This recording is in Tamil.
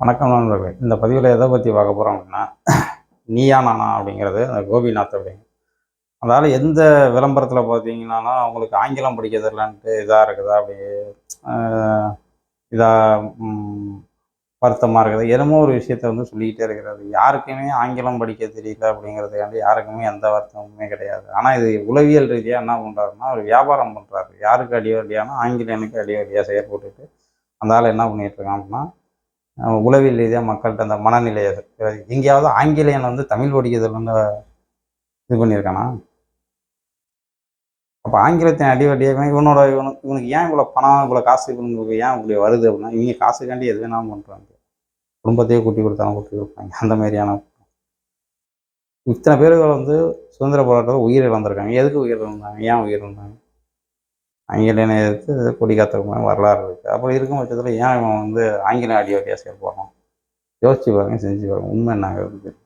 வணக்கம் நண்பர்கள். இந்த பதிவில் எதை பற்றி பார்க்க போகிறோம் அப்படின்னா நீயா நானா அப்படிங்கிறது அந்த கோபிநாத் அப்படிங்க. அதால் எந்த விளம்பரத்தில் பார்த்தீங்கன்னா அவங்களுக்கு ஆங்கிலம் படிக்க தெரியலான்ட்டு இதாக இருக்குதா அப்படி இதாக வருத்தமாக இருக்குது என்னமோ ஒரு விஷயத்த வந்து சொல்லிக்கிட்டே இருக்கிறது. யாருக்குமே ஆங்கிலம் படிக்க தெரியல அப்படிங்கிறதுக்காண்டி யாருக்குமே எந்த வருத்தமுமே கிடையாது. ஆனால் இது உளவியல் ரீதியாக என்ன பண்ணுறாருன்னா ஒரு வியாபாரம் பண்ணுறாரு யாருக்கு அடிவடியானா ஆங்கிலனுக்கு அடிவடியாக செயற்பட்டுட்டு அந்த ஆள் என்ன பண்ணிகிட்ருக்கான் அப்படின்னா உளவியல் ரீதியாக மக்கள்கிட்ட அந்த மனநிலையை எங்கேயாவது ஆங்கிலேயன் வந்து தமிழ் படிக்கிறதுல இது பண்ணியிருக்கானா? அப்போ ஆங்கிலத்தின் அடிவடியாக இவனோட இவனுக்கு இவனுக்கு ஏன் இவ்வளோ பணம் இவ்வளோ காசு இவனுக்கு ஏன் இப்படி வருது அப்படின்னா இவங்க காசுக்காண்டி எது வேணாலும் பண்ணுறாங்க குடும்பத்தையே கூட்டி கொடுத்தாலும் கூட்டி கொடுப்பாங்க. அந்த மாதிரியான இத்தனை பேர்கள் வந்து சுதந்திர போராட்டத்தில் உயிர் இழந்திருக்காங்க எதுக்கு உயிர் இழந்தாங்க ஏன் உயிர் இழந்தாங்க ஆங்கிலேயனை எதிர்த்து கொடி காத்த வரலாறு இருக்குது அப்படி இருக்கும் பட்சத்தில் ஏன் இவன் வந்து ஆங்கில அடிவடியாக செயல்படுறோம் யோசிச்சு பாருங்க செஞ்சு பாருங்க. உண்மை நாங்கள் இருக்குது